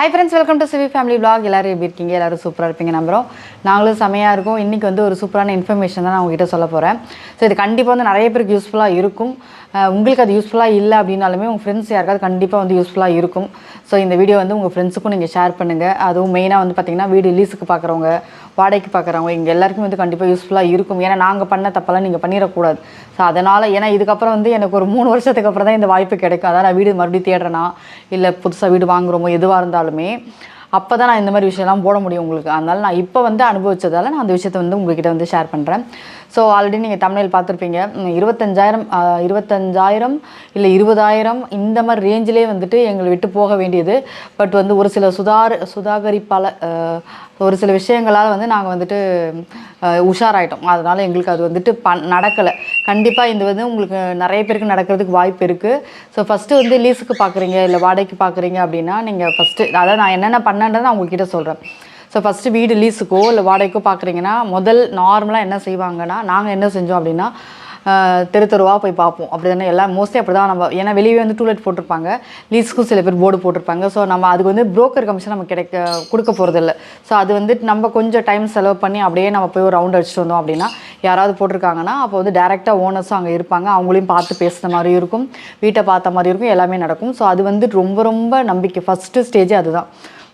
Hi friends welcome to Sivi family blog எல்லோரும் எப்படி இருக்கீங்க? எல்லோரும் சூப்பராக இருப்பீங்க நம்புகிறோம் நாங்களும் செமையாக இருக்கோம். இன்றைக்கி வந்து ஒரு சூப்பரான இன்ஃபர்மேஷன் தான் நான் உங்ககிட்ட சொல்ல போகிறேன் ஸோ இது கண்டிப்பாக வந்து நிறைய பேருக்கு யூஸ்ஃபுல்லாக இருக்கும். உங்களுக்கு அது யூஸ்ஃபுல்லாக இல்லை அப்படின்னாலுமே உங்கள் ஃப்ரெண்ட்ஸ் யாருக்காவது கண்டிப்பாக வந்து யூஸ்ஃபுல்லாக இருக்கும். ஸோ இந்த வீடியோ வந்து உங்கள் ஃப்ரெண்ட்ஸுக்கும் நீங்கள் ஷேர் பண்ணுங்கள் அதுவும் மெயினாக வந்து பார்த்திங்கன்னா வீடு லீஸுக்கு பார்க்குறவங்க வாடகைக்கு பார்க்குறவங்க இங்கே எல்லாருக்கும் வந்து கண்டிப்பாக யூஸ்ஃபுல்லாக இருக்கும். ஏன்னா நாங்கள் பண்ண தப்பெல்லாம் நீங்கள் பண்ணிடக்கூடாது. ஸோ அதனால் ஏன்னா இதுக்கப்புறம் வந்து எனக்கு ஒரு மூணு வருஷத்துக்கு அப்புறம் தான் இந்த வாய்ப்பு கிடைக்கும். அதான் நான் வீடு மறுபடியும் தேடுறேனா இல்லை புதுசாக வீடு வாங்குகிறோமோ எதுவாக இருந்தாலுமே அப்போ தான் நான் இந்த மாதிரி விஷயம்லாம் போட முடியும் உங்களுக்கு. அதனால் நான் இப்போ வந்து அனுபவித்ததால் நான் அந்த விஷயத்தை வந்து உங்ககிட்ட வந்து ஷேர் பண்ணுறேன் ஸோ ஆல்ரெடி நீங்கள் தமிழில் பார்த்துருப்பீங்க. இருபத்தஞ்சாயிரம் இருபத்தஞ்சாயிரம் இல்லை இருபதாயிரம் இந்த மாதிரி ரேஞ்சிலே வந்துட்டு எங்களை விட்டு போக வேண்டியது. பட் வந்து ஒரு சில சுதார் சுதாகரிப்பால் ஒரு சில விஷயங்களால் வந்து நாங்கள் வந்துட்டு உஷாராயிட்டோம். அதனால் எங்களுக்கு அது வந்துட்டு பண் நடக்கலை. கண்டிப்பாக இந்த வந்து உங்களுக்கு நிறைய பேருக்கு நடக்கிறதுக்கு வாய்ப்பு இருக்குது ஸோ ஃபஸ்ட்டு வந்து லீஸுக்கு பார்க்குறீங்க இல்லை வாடகைக்கு பார்க்குறீங்க அப்படின்னா நீங்கள் ஃபஸ்ட்டு அதாவது நான் என்னென்ன பண்ணேன்றதை நான் உங்ககிட்ட சொல்கிறேன் ஸோ ஃபஸ்ட்டு வீடு லீஸுக்கோ இல்லை வாடகைக்கோ பார்க்குறீங்கன்னா முதல் நார்மலாக என்ன செய்வாங்கன்னா நாங்கள் என்ன செஞ்சோம் அப்படின்னா தெரு தெருவாக போய் பார்ப்போம். அப்படி தானே எல்லாம் மோஸ்ட்லி அப்படி தான் நம்ம ஏன்னா வெளியே வந்து டூலெட் போட்டிருப்பாங்க. லீஸ்க்கும் சில பேர் போர்டு போட்டிருப்பாங்க. ஸோ நம்ம அதுக்கு வந்து புரோக்கர் கமிஷன் நம்ம கிடைக்க கொடுக்க போகிறதில்ல ஸோ அது வந்து நம்ம கொஞ்சம் டைம் செலவு பண்ணி அப்படியே நம்ம போய் ஒரு ரவுண்ட் அடிச்சுட்டு வந்தோம் அப்படின்னா யாராவது போட்டிருக்காங்கன்னா அப்போ வந்து டேரெக்டாக ஓனர்ஸும் அங்கே இருப்பாங்க. அவங்களையும் பார்த்து பேசுன மாதிரி இருக்கும். வீட்டை பார்த்த மாதிரி இருக்கும். எல்லாமே நடக்கும். ஸோ அது வந்து ரொம்ப ரொம்ப நம்பிக்கை. ஃபஸ்ட்டு ஸ்டேஜே அதுதான்.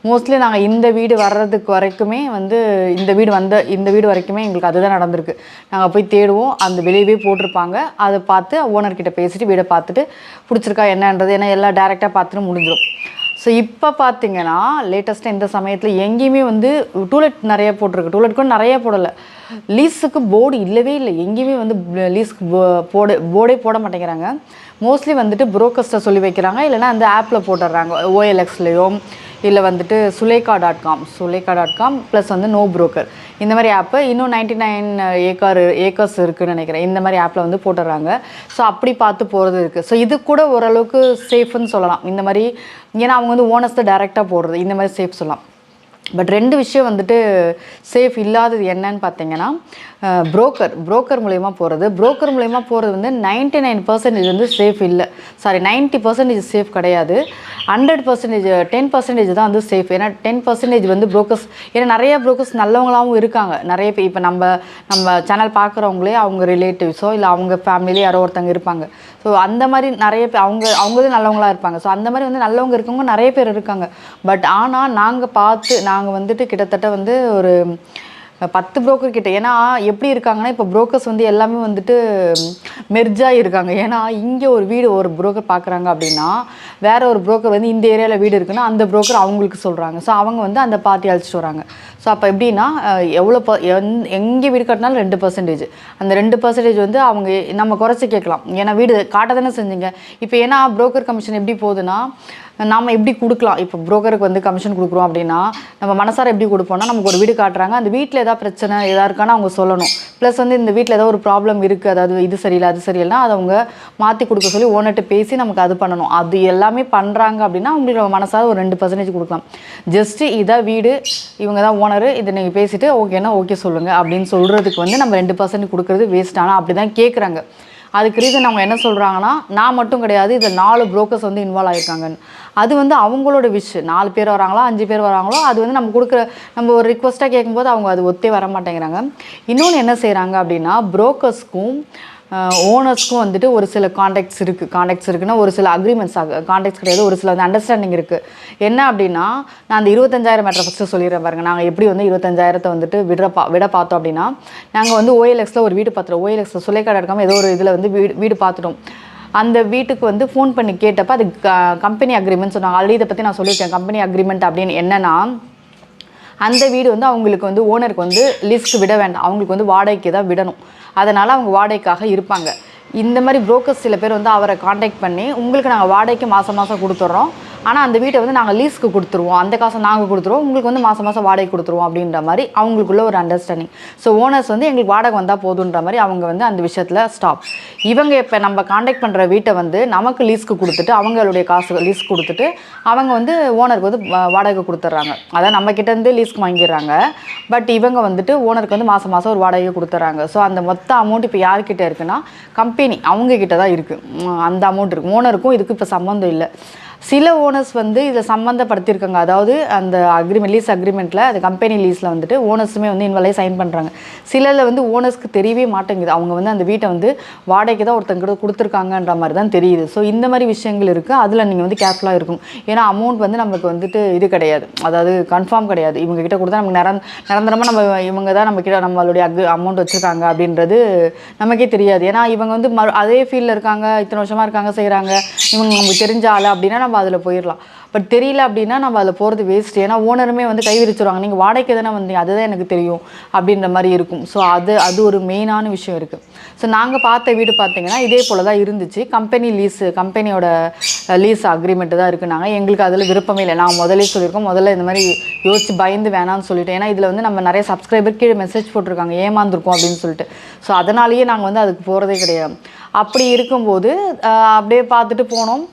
மோஸ்ட்லி நாங்கள் இந்த வீடு வர்றதுக்கு வரைக்குமே வந்து இந்த வீடு வந்த இந்த வீடு வரைக்குமே எங்களுக்கு அதுதான் நடந்திருக்கு. நாங்கள் போய் தேடுவோம் அந்த வெளியவே போட்டிருப்பாங்க. அதை பார்த்து ஓனர்கிட்ட பேசிட்டு வீடை பார்த்துட்டு பிடிச்சிருக்கா என்னன்றது ஏன்னா எல்லாம் டேரெக்டாக பார்த்துட்டு முடிஞ்சிடும் ஸோ இப்போ பார்த்தீங்கன்னா லேட்டஸ்ட்டாக இந்த சமயத்தில் எங்கேயுமே வந்து டூலெட் நிறைய போட்டிருக்கு. டூலெட் கூட நிறைய போடலை. லீஸுக்கு போர்டு இல்லவே இல்லை. எங்கேயுமே வந்து லீஸுக்கு போர்டு போர்டே போட மாட்டேங்கிறாங்க. மோஸ்ட்லி வந்துட்டு புரோக்கர்ஸ்ட்டை சொல்லி வைக்கிறாங்க. இல்லைன்னா அந்த ஆப்பில் போட்டுடுறாங்க. ஓஎல்எக்ஸ்லேயோ இல்லை வந்துட்டு Sulekha dot com Sulekha dot com plus வந்து நோ புரோக்கர் இந்த மாதிரி ஆப்பு இன்னும் நைன்டி நைன் ஏக்கர் ஏக்கர்ஸ் இருக்குன்னு நினைக்கிறேன். இந்த மாதிரி ஆப்பில் வந்து போட்டுடுறாங்க. ஸோ அப்படி பார்த்து போகிறது இருக்குது ஸோ இது கூட ஓரளவுக்கு சேஃப்னு சொல்லலாம். இந்த மாதிரி ஏன்னா அவங்க வந்து ஓனர்ஸ் தான் டேரெக்டாக போடுறது. இந்த மாதிரி சேஃப் சொல்லலாம். பட் ரெண்டு விஷயம் வந்துட்டு சேஃப் இல்லாதது என்னன்னு பார்த்தீங்கன்னா புரோக்கர் புரோக்கர் மூலயமா போகிறது புரோக்கர் மூலயமா போகிறது வந்து நைன்டி நைன் பர்சன்டேஜ் வந்து சேஃப் இல்லை. சாரி நைன்ட்டி பர்சன்டேஜ் சேஃப் கிடையாது. ஹண்ட்ரட் பர்சன்டேஜ் டென் பர்சன்டேஜ் தான் வந்து சேஃப் ஏன்னா டென் பர்சன்டேஜ் வந்து புரோக்கர்ஸ் ஏன்னா நிறைய புரோக்கர்ஸ் நல்லவங்களாகவும் இருக்காங்க. நிறைய பேர் இப்போ நம்ம நம்ம சேனல் பார்க்குறவங்களே அவங்க ரிலேட்டிவ்ஸோ இல்லை அவங்க ஃபேமிலியிலே யாரோ ஒருத்தங்க இருப்பாங்க. ஸோ அந்த மாதிரி நிறைய பேர் அவங்க அவங்களும் நல்லவங்களா இருப்பாங்க. ஸோ அந்த மாதிரி வந்து நல்லவங்க இருக்கவங்க நிறைய பேர் இருக்காங்க. பட் ஆனால் நாங்கள் பார்த்து நாங்கள் வந்துட்டு கிட்டத்தட்ட வந்து ஒரு பத்து புரோக்கர் கிட்ட. ஏன்னா எப்படி இருக்காங்கன்னா இப்போ புரோக்கர்ஸ் வந்து எல்லாமே வந்துட்டு மெர்ஜாக இருக்காங்க. ஏன்னா இங்கே ஒரு வீடு ஒரு புரோக்கர் பார்க்குறாங்க அப்படின்னா வேற ஒரு புரோக்கர் வந்து இந்த ஏரியாவில் வீடு இருக்குன்னா அந்த புரோக்கர் அவங்களுக்கு சொல்கிறாங்க ஸோ அவங்க வந்து அந்த பார்ட்டி அழைச்சிட்டு வராங்க. ஸோ அப்போ எப்படின்னா எவ்வளோ ப எந் எங்கே வீடு கட்டினாலும் ரெண்டு பர்சன்டேஜ் அந்த ரெண்டு பர்சன்டேஜ் வந்து அவங்க நம்ம குறைச்சி கேட்கலாம். ஏன்னா வீடு காட்ட தானே செஞ்சீங்க. இப்போ ஏன்னா புரோக்கர் கமிஷன் எப்படி போகுதுன்னா நாம் எப்படி கொடுக்கலாம்? இப்போ புரோக்கருக்கு வந்து கமிஷன் கொடுக்குறோம் அப்படின்னா நம்ம மனசார எப்படி கொடுப்போம்னா நமக்கு ஒரு வீடு காட்டுறாங்க. அந்த வீட்டில் ஏதாவது பிரச்சனை எதாக இருக்கான்னு அவங்க சொல்லணும். ப்ளஸ் வந்து இந்த வீட்டில் ஏதாவது ஒரு ப்ராப்ளம் இருக்குது அதாவது இது சரியில்லை அது சரியில்லைனா அதை அவங்க மாற்றி கொடுக்க சொல்லி ஓனர்கிட்ட பேசி நமக்கு அது பண்ணணும். அது எல்லாமே பண்ணுறாங்க அப்படின்னா அவங்களுக்கு நம்ம மனசார ஒரு ரெண்டு பர்சன்டேஜ் கொடுக்கலாம். ஜஸ்ட்டு இதான் வீடு இவங்க தான் ஓனரு இதை நீங்கள் பேசிவிட்டு ஓகேன்னா ஓகே சொல்லுங்கள் அப்படின்னு சொல்கிறதுக்கு வந்து நம்ம ரெண்டு பர்சன்ட் கொடுக்குறது வேஸ்ட் ஆனால் அப்படி தான் கேட்குறாங்க அதுக்கு ரீசன் அவங்க என்ன சொல்கிறாங்கன்னா நான் மட்டும் கிடையாது இதில் நாலு புரோக்கர்ஸ் வந்து இன்வால்வ் ஆகிருக்காங்கன்னு அது வந்து அவங்களோட விஷ் நாலு பேர் வராங்களோ அஞ்சு பேர் வராங்களோ அது வந்து நம்ம கொடுக்குற நம்ம ஒரு ரிக்வஸ்ட்டாக கேட்கும்போது அவங்க அது ஒத்தே வர மாட்டேங்கிறாங்க இன்னொன்று என்ன செய்கிறாங்க அப்படின்னா புரோக்கர்ஸ்க்கும் ஓனர்ஸ்க்கும் வந்துட்டு ஒரு சில காண்டாக்ட்ஸ் இருக்குது காண்டாக்ட்ஸ் இருக்குன்னா ஒரு சில அக்ரிமெண்ட்ஸ் காண்டாக்ட்ஸ் கிடையாது ஒரு சில வந்து அண்டர்ஸ்டாண்டிங் இருக்குது என்ன அப்படின்னா நான் அந்த இருபத்தஞ்சாயிரம் மேட்டரை ஃபஸ்ட்டு சொல்லிடுறேன் பாருங்க. நாங்கள் எப்படி வந்து இருபத்தஞ்சாயிரத்தை வந்துட்டு விட பா விட பார்த்தோம் அப்படின்னா நாங்கள் வந்து ஓஎல்எக்ஸில் ஒரு வீடு பார்த்துட்டோம் ஓஎல்எக்ஸில் சுலைக்காடு எடுக்காமல் ஏதோ ஒரு இதில் வந்து வீடு வீடு பார்த்துட்டோம் அந்த வீட்டுக்கு வந்து ஃபோன் பண்ணி கேட்டப்ப அது கம்பெனி அக்ரிமெண்ட் சொன்னாங்க. ஆல்ரெடி இதை பற்றி நான் சொல்லியிருக்கேன். கம்பெனி அக்ரிமெண்ட் அப்படின்னு என்னென்னா அந்த வீடு வந்து அவங்களுக்கு வந்து ஓனருக்கு வந்து லிஸ்ட் விட வேண்டாம். அவங்களுக்கு வந்து வாடகைக்கு தான் விடணும். அதனால் அவங்க வாடகைக்காக இருப்பாங்க. இந்த மாதிரி புரோக்கர்ஸ் சில பேர் வந்து அவரை காண்டாக்ட் பண்ணி உங்களுக்கு நாங்கள் வாடகைக்கு மாதம் மாதம் கொடுத்துட்றோம் ஆனால் அந்த வீட்டை வந்து நாங்கள் லீஸ்க்கு கொடுத்துருவோம். அந்த காசை நாங்கள் கொடுத்துருவோம். உங்களுக்கு வந்து மாதம் மாதம் வாடகை கொடுத்துருவோம் அப்படின்ற மாதிரி அவங்களுக்குள்ள ஒரு அண்டர்ஸ்டாண்டிங் ஸோ ஓனர்ஸ் வந்து எங்களுக்கு வாடகை வந்தால் போதுன்ற மாதிரி அவங்க வந்து அந்த விஷயத்தில் ஸ்டாப் இவங்க இப்போ நம்ம காண்டாக்ட் பண்ணுற வீட்டை வந்து நமக்கு லீஸ்க்கு கொடுத்துட்டு அவங்களுடைய காசு லீஸ் கொடுத்துட்டு அவங்க வந்து ஓனருக்கு வந்து வா- வாடகை கொடுத்துட்றாங்க அதான் நம்ம கிட்டேருந்து லீஸ்க்கு வாங்கிடுறாங்க. பட் இவங்க வந்துட்டு ஓனருக்கு வந்து மாதம் மாதம் ஒரு வாடகை கொடுத்துட்றாங்க ஸோ அந்த மொத்த அமௌண்ட் இப்போ யார்கிட்ட இருக்குன்னா கம்பெனி அவங்க கிட்ட தான் இருக்குது அந்த அமௌண்ட் இருக்குது ஓனருக்கும் இதுக்கு இப்போ சம்மந்தம் இல்லை. சில ஓனர்ஸ் வந்து இதில் சம்மந்தப்படுத்தியிருக்காங்க அதாவது அந்த அக்ரிமெண்ட் லீஸ் அக்ரிமெண்ட்டில் அது கம்பெனி லீஸில் வந்துட்டு ஓனர்ஸுமே வந்து இன்வாலே சைன் பண்ணுறாங்க சிலரில் வந்து ஓனர்ஸ்க்கு தெரியவே மாட்டேங்குது. அவங்க வந்து அந்த வீட்டை வந்து வாடகைக்கு தான் ஒருத்தங்க கொடுத்துருக்காங்கன்ற மாதிரி தான் தெரியுது. ஸோ இந்த மாதிரி விஷயங்கள் இருக்குது அதில் நீங்கள் வந்து கேர்ஃபுல்லாக இருக்கும் ஏன்னா அமௌண்ட் வந்து நமக்கு வந்துட்டு இது கிடையாது. அதாவது கன்ஃபார்ம் கிடையாது. இவங்க கிட்ட கொடுத்தா நமக்கு நிரந் நிரந்தரமாக நம்ம இவங்க தான் நம்ம கிட்ட நம்மளுடைய அக் அமௌண்ட் வச்சுருக்காங்க அப்படின்றது நமக்கே தெரியாது. ஏன்னா இவங்க வந்து மறு அதே ஃபீல்டில் இருக்காங்க இத்தனை வருஷமாக இருக்காங்க செய்கிறாங்க இவங்க நமக்கு தெரிஞ்ச ஆள் அப்படின்னா நம்ம அதில் போயிடலாம் பட் தெரியல அப்படின்னா நம்ம அதில் போகிறது வேஸ்ட் ஏன்னா ஓனருமே வந்து கை விரிச்சிருவாங்க. நீங்கள் வாடகைக்கு தானே வந்தீங்க. அதுதான் எனக்கு தெரியும் அப்படின்ற மாதிரி இருக்கும். ஸோ அது அது ஒரு மெயினான விஷயம் இருக்குது ஸோ நாங்கள் பார்த்த வீடு பார்த்தீங்கன்னா இதே போல் தான் இருந்துச்சு கம்பெனி லீஸு கம்பெனியோட லீஸ் அக்ரிமெண்ட் தான் இருக்குனாங்க. எங்களுக்கு அதில் விருப்பமே இல்லை. நான் முதலே சொல்லியிருக்கோம் முதல்ல இந்த மாதிரி யோசிச்சு பயந்து வேணாம்னு சொல்லிட்டு. ஏன்னா இதில் வந்து நம்ம நிறைய சப்ஸ்கிரைபர் கீழே மெசேஜ் போட்டிருக்காங்க. ஏமாந்துருக்கோம் அப்படின்னு சொல்லிட்டு. ஸோ அதனாலேயே நாங்கள் வந்து அதுக்கு போகிறதே கிடையாது. அப்படி இருக்கும்போது அப்படியே பார்த்துட்டு போனோம்.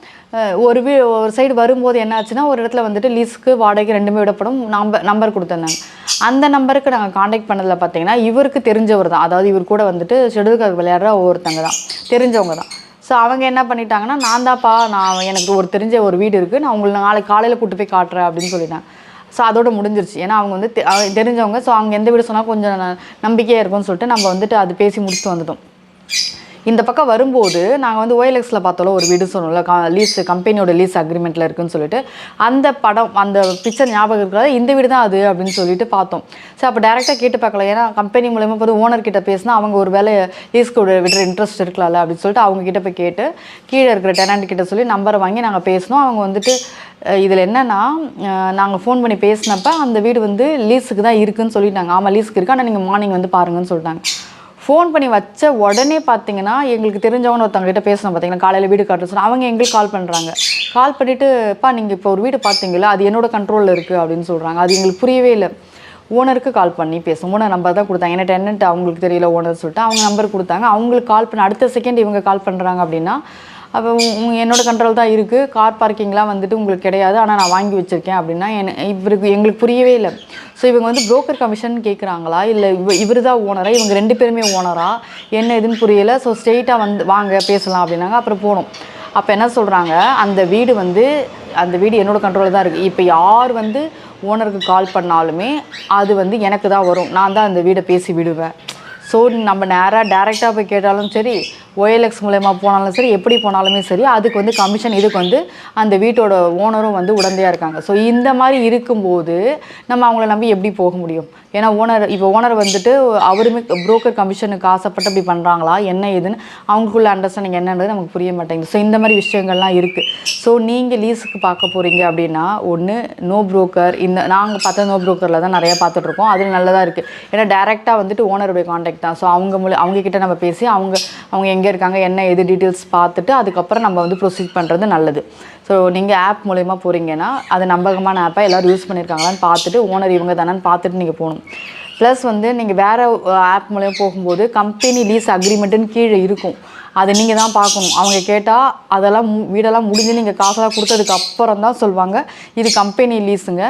ஒரு வீ ஒரு சைடு வரும்போது என்ன ஆச்சுன்னா ஒரு இடத்துல வந்துட்டு லீஸுக்கு வாடகைக்கு ரெண்டுமே விடப்படும். நம்பர் நம்பர் கொடுத்துருந்தாங்க அந்த நம்பருக்கு நாங்கள் காண்டாக்ட் பண்ணதில் பார்த்தீங்கன்னா இவருக்கு தெரிஞ்சவர் தான். அதாவது இவர் கூட வந்துட்டு ஷெடியூல்கார் விளையாடுற ஒவ்வொருத்தங்க தான். தெரிஞ்சவங்க தான். ஸோ அவங்க என்ன பண்ணிட்டாங்கன்னா நான் தான்ப்பா நான் எனக்கு ஒரு தெரிஞ்ச ஒரு வீடு இருக்குது நான் உங்களை நாளைக்கு காலையில் கூட்டு போய் காட்டுறேன் அப்படின்னு சொல்லிட்டாங்க. ஸோ அதோட முடிஞ்சிருச்சு. ஏன்னா அவங்க வந்து தெ- தெரிஞ்சவங்க. ஸோ அவங்க எந்த வீடு சொன்னால் கொஞ்சம் ந- நம்பிக்கையாக இருக்கும்னு சொல்லிட்டு நம்ம வந்துட்டு அது பேசி முடிச்சுட்டு வந்துட்டோம். இந்த பக்கம் வரும்போது நாங்கள் வந்து ஓஎல்எக்ஸில் பார்த்தாலும் ஒரு வீடு சொன்னோம்ல கா லீஸ் கம்பெனியோட லீஸ் அக்ரிமெண்ட்டில் இருக்குன்னு சொல்லிட்டு அந்த படம் அந்த பிக்சர் ஞாபகம் இருக்கிறது? இந்த வீடு தான் அது அப்படின்னு சொல்லிட்டு பார்த்தோம். ஸோ அப்போ டேரெக்டாக கேட்டு பார்க்கலாம் ஏன்னா கம்பெனி மூலயமா போது ஓனர் கிட்ட பேசினா அவங்க ஒரு வேலை லீஸ்க்கு விடுற இன்ட்ரெஸ்ட் இருக்கலாம்ல அப்படின்னு சொல்லிட்டு அவங்க கிட்ட போய் கேட்டு கீழே இருக்கிற டெனண்ட் கிட்ட சொல்லி நம்பரை வாங்கி நாங்கள் பேசினோம். அவங்க வந்துட்டு இதில் என்னென்னா நாங்கள் ஃபோன் பண்ணி பேசினப்ப அந்த வீடு வந்து லீஸுக்கு தான் இருக்குதுன்னு சொல்லிட்டாங்க. ஆமாம் லீஸுக்கு இருக்குது ஆனால் நீங்கள் மார்னிங் வந்து பாருங்கன்னு சொல்லிட்டாங்க. ஃபோன் பண்ணி வச்ச உடனே பார்த்தீங்கன்னா எங்களுக்கு தெரிஞ்சவங்க ஒருத்தவங்க கிட்ட பேசணும் பார்த்தீங்கன்னா காலையில் வீடு காட்ட சொன்னால் அவங்க எங்களுக்கு கால் பண்ணுறாங்க கால் பண்ணிவிட்டுப்பா நீங்கள் இப்போ ஒரு வீடு பார்த்தீங்களா அது என்னோட கண்ட்ரோலில் இருக்குது அப்படின்னு சொல்கிறாங்க அது எங்களுக்கு புரியவே இல்லை. ஓனருக்கு கால் பண்ணி பேசும் ஓனர் நம்பர் தான் கொடுத்தாங்க. ஏன்னா டென்னண்ட் அவங்களுக்கு தெரியல ஓனர் சொல்லிட்டு அவங்க நம்பர் கொடுத்தாங்க. அவங்களுக்கு கால் பண்ண அடுத்த செகண்ட் இவங்க கால் பண்ணுறாங்க அப்படின்னா அப்போ என்னோட கண்ட்ரோல் தான் இருக்குது கார் பார்க்கிங்லாம் வந்துட்டு உங்களுக்கு கிடையாது. ஆனால் நான் வாங்கி வச்சுருக்கேன் அப்படின்னா என் இவருக்கு எங்களுக்கு புரியவே இல்லை. ஸோ இவங்க வந்து புரோக்கர் கமிஷன் கேட்குறாங்களா இல்லை இவ இவர் தான் ஓனரா இவங்க ரெண்டு பேருமே ஓனரா என்ன எதுன்னு புரியலை. ஸோ ஸ்ட்ரெயிட்டாக வந்து வாங்க பேசலாம் அப்படின்னாங்க. அப்புறம் போனோம். அப்போ என்ன சொல்கிறாங்க அந்த வீடு வந்து அந்த வீடு என்னோடய கண்ட்ரோலில் தான் இருக்குது இப்போ யார் வந்து ஓனருக்கு கால் பண்ணாலுமே அது வந்து எனக்கு தான் வரும். நான் தான் அந்த வீடை பேசி விடுவேன். ஸோ நம்ம நேராக டேரெக்டாக போய் கேட்டாலும் சரி ஓஎல்எக்ஸ் மூலயமா போனாலும் சரி எப்படி போனாலுமே சரி அதுக்கு வந்து கமிஷன் இதுக்கு வந்து அந்த வீட்டோட ஓனரும் வந்து உடந்தையாக இருக்காங்க. ஸோ இந்த மாதிரி இருக்கும்போது நம்ம அவங்கள நம்பி எப்படி போக முடியும்? ஏன்னா ஓனர் இப்போ ஓனர் வந்துட்டு அவருமே புரோக்கர் கமிஷனுக்கு ஆசைப்பட்டு அப்படி பண்ணுறாங்களா என்ன ஏதுன்னு அவங்களுக்குள்ள அண்டர்ஸ்டாண்டிங் என்னன்றது நமக்கு புரிய மாட்டேங்குது. ஸோ இந்த மாதிரி விஷயங்கள்லாம் இருக்குது ஸோ நீங்கள் லீஸுக்கு பார்க்க போகிறீங்க அப்படின்னா ஒன்று நோ புரோக்கர் இந்த நாங்கள் பார்த்த நோ புரோக்கரில் தான் நிறையா பார்த்துட்ருக்கோம் அதில் நல்லதாக இருக்குது ஏன்னா டேரெக்டாக வந்துட்டு ஓனருடைய காண்டாக்ட் தான். ஸோ அவங்க மூலம் அவங்கக்கிட்ட நம்ம பேசி அவங்க அவங்க எங்கே இருக்காங்க என்ன எது டீட்டெயில்ஸ் பார்த்துட்டு அதுக்கப்புறம் நம்ம வந்து ப்ரொசீட் பண்ணுறது நல்லது. ஸோ நீங்கள் ஆப் மூலயமா போகிறீங்கன்னா அது நம்பகமான ஆப்பை எல்லோரும் யூஸ் பண்ணியிருக்காங்களான்னு பார்த்துட்டு ஓனர் இவங்க தானேன்னு பார்த்துட்டு நீங்கள் போகணும். ப்ளஸ் வந்து நீங்கள் வேறு ஆப் மூலயமா போகும்போது கம்பெனி லீஸ் அக்ரிமெண்ட்டுன்னு கீழே இருக்கும். அதை நீங்கள் தான் பார்க்கணும். அவங்க கேட்டால் அதெல்லாம் மு- வீடெல்லாம் முடிஞ்சு நீங்கள் காசெல்லாம் கொடுத்ததுக்கு அப்புறம் தான் சொல்லுவாங்க இது கம்பெனி லீஸுங்க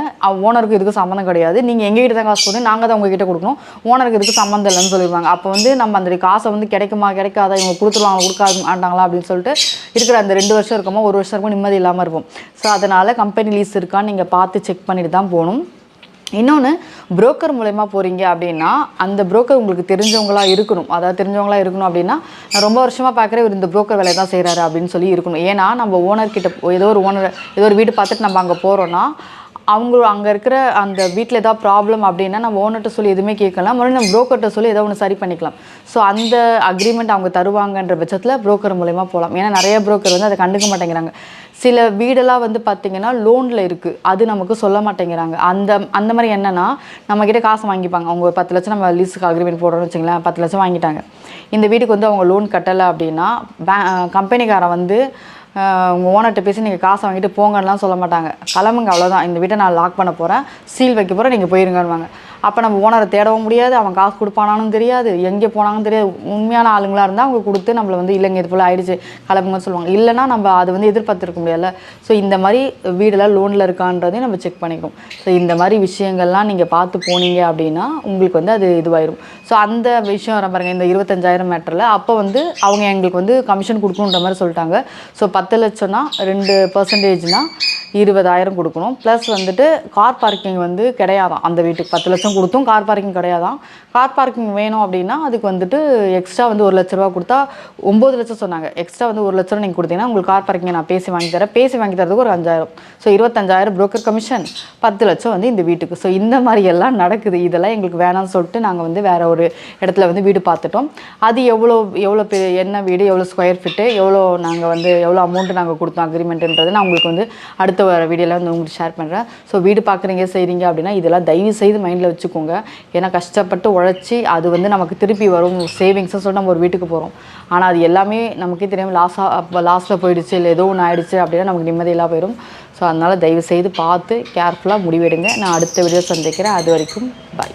ஓனருக்கு இதுக்கு சம்மந்தம் கிடையாது. நீங்கள் எங்ககிட்ட தான் காசு கொடுங்க. நாங்கள் தான் உங்ககிட்ட கொடுக்கணும். ஓனருக்கு இதுக்கு சம்மந்தம் இல்லைன்னு சொல்லிடுவாங்க. அப்போ வந்து நம்ம அந்த காசை வந்து கிடைக்குமா கிடைக்காதா இவங்க கொடுத்துருவாங்க கொடுக்காது மாட்டாங்களா அப்படின்னு சொல்லிட்டு இருக்கிற அந்த ரெண்டு வருஷம் இருக்குமோ ஒரு வருஷம் இருக்கும் நிம்மதி இல்லாமல் இருக்கும் ஸோ அதனால் கம்பெனி லீஸ் இருக்கான்னு நீங்கள் பார்த்து செக் பண்ணிட்டு தான் போகணும். இன்னொன்று புரோக்கர் மூலயமா போகிறீங்க அப்படின்னா அந்த புரோக்கர் உங்களுக்கு தெரிஞ்சவங்களாக இருக்கணும். அதாவது தெரிஞ்சவங்களா இருக்கணும் அப்படின்னா நான் ரொம்ப வருஷமாக பார்க்குறேன் இவர் இந்த புரோக்கர் வேலை தான் செய்கிறாரு அப்படின்னு சொல்லி இருக்கணும். ஏன்னா நம்ம ஓனர்கிட்ட ஏதோ ஒரு ஓனர் ஏதோ ஒரு வீடு பார்த்துட்டு நம்ம அங்கே போகிறோன்னா அவங்க அங்கே இருக்கிற அந்த வீட்டில் ஏதாவது ப்ராப்ளம் அப்படின்னா நம்ம ஓனர்கிட்ட சொல்லி எதுவுமே கேட்கலாம். மறுபடியும் நம்ம புரோக்கர்கிட்ட சொல்லி ஏதோ ஒன்று சரி பண்ணிக்கலாம். ஸோ அந்த அக்ரிமெண்ட் அவங்க தருவாங்கன்ற பட்சத்தில் புரோக்கர் மூலயமா போகலாம் ஏன்னா நிறைய புரோக்கர் வந்து அதை கண்டுக்க மாட்டேங்கிறாங்க. சில வீடெல்லாம் வந்து பார்த்திங்கன்னா லோனில் இருக்குது அது நமக்கு சொல்ல மாட்டேங்கிறாங்க. அந்த அந்த மாதிரி என்னென்னா நம்மக்கிட்ட காசு வாங்கிப்பாங்க. அவங்க ஒரு பத்து லட்சம் நம்ம லீஸுக்கு அக்ரிமெண்ட் போடுறோம்னு வச்சுங்களேன் பத்து லட்சம் வாங்கிட்டாங்க. இந்த வீட்டுக்கு வந்து அவங்க லோன் கட்டலை அப்படின்னா பே கம்பெனிக்காரன் வந்து உங்கள் ஓனர்கிட்ட பேசி நீங்கள் காசை வாங்கிட்டு போங்கலாம் சொல்ல மாட்டாங்க. கிளம்புங்க அவ்வளோதான் இந்த வீட்டை நான் லாக் பண்ண போகிறேன் சீல் வைக்க போகிறேன் நீங்கள் போயிருங்கன்னுவாங்க. அப்போ நம்ம ஓனரை தேடவும் முடியாது அவன் காசு கொடுப்பானாலும் தெரியாது. எங்கே போனாலும் தெரியாது. உண்மையான ஆளுங்களாக இருந்தால் அவங்க கொடுத்து நம்மளை வந்து இல்லைங்க இது போல் ஆயிடுச்சு கிளம்புங்கன்னு சொல்லுவாங்க. இல்லைன்னா நம்ம அதை வந்து எதிர்பார்த்துருக்க முடியல ஸோ இந்த மாதிரி வீடெல்லாம் லோனில் இருக்கான்றதையும் நம்ம செக் பண்ணிக்கணும் ஸோ இந்த மாதிரி விஷயங்கள்லாம் நீங்கள் பார்த்து போனீங்க அப்படின்னா உங்களுக்கு வந்து அது இதுவாயிரும். ஸோ அந்த விஷயம் வர பாருங்கள் இந்த இருபத்தஞ்சாயிரம் மேட்டரில் அப்போ வந்து அவங்க எங்களுக்கு வந்து கமிஷன் கொடுக்கணுன்ற மாதிரி சொல்லிட்டாங்க. ஸோ பத்து லட்சம்னா ரெண்டு பர்சன்டேஜ்னால் இருபதாயிரம் கொடுக்கணும். ப்ளஸ் வந்துட்டு கார் பார்க்கிங் வந்து கிடையாதான் அந்த வீட்டுக்கு. பத்து லட்சம் கொடுத்தும் கார் பார்க்கிங் கிடையாதான். கார் பார்க்கிங் வேணும் அப்படின்னா அதுக்கு வந்துட்டு எக்ஸ்ட்ரா வந்து ஒரு லட்ச ரூபா கொடுத்தா ஒம்பது லட்சம் சொன்னாங்க. எக்ஸ்ட்ரா வந்து ஒரு லட்ச ரூபா நீங்கள் கொடுத்தீங்கன்னா உங்களுக்கு கார் பார்க்கிங் நான் பேசி வாங்கி தரேன். பேசி வாங்கி தரதுக்கு ஒரு அஞ்சாயிரம். ஸோ இருபத்தஞ்சாயிரம் ப்ரோக்கர் கமிஷன் பத்து லட்சம் வந்து இந்த வீட்டுக்கு. ஸோ இந்த மாதிரி எல்லாம் நடக்குது. இதெல்லாம் எங்களுக்கு வேணாம்னு சொல்லிட்டு நாங்கள் வந்து வேற ஒரு இடத்துல வந்து வீடு பார்த்துட்டோம். அது எவ்வளோ எவ்வளோ பெரிய என்ன வீடு எவ்வளோ ஸ்கொயர் ஃபீட்டு எவ்வளோ நாங்கள் வந்து எவ்வளோ அமௌண்ட்டு நாங்கள் கொடுத்தோம் அக்ரிமெண்ட்டுன்றது நான் உங்களுக்கு வந்து அடுத்த வர வீடியோவில் வந்து உங்களுக்கு ஷேர் பண்ணுறேன் ஸோ வீடு பார்க்குறீங்க செய்கிறீங்க அப்படின்னா இதெல்லாம் தயவு செய்து மைண்டில் வச்சு வச்சுக்கோங்க. ஏன்னா கஷ்டப்பட்டு உழைச்சி அது வந்து நமக்கு திருப்பி வரும். சேவிங்ஸை சொல்லி நம்ம ஒரு வீட்டுக்கு போகிறோம் ஆனால் அது எல்லாமே நமக்கே தெரியாமல் லாஸாக அப்போ லாஸில் போயிடுச்சு இல்லை ஏதோ ஒன்று ஆயிடுச்சு அப்படின்னா நமக்கு நிம்மதியெல்லாம் போயிடும் ஸோ அதனால் தயவு செய்து பார்த்து கேர்ஃபுல்லாக முடிவெடுங்க. நான் அடுத்த வீடியோ சந்திக்கிறேன். அது வரைக்கும் பாய்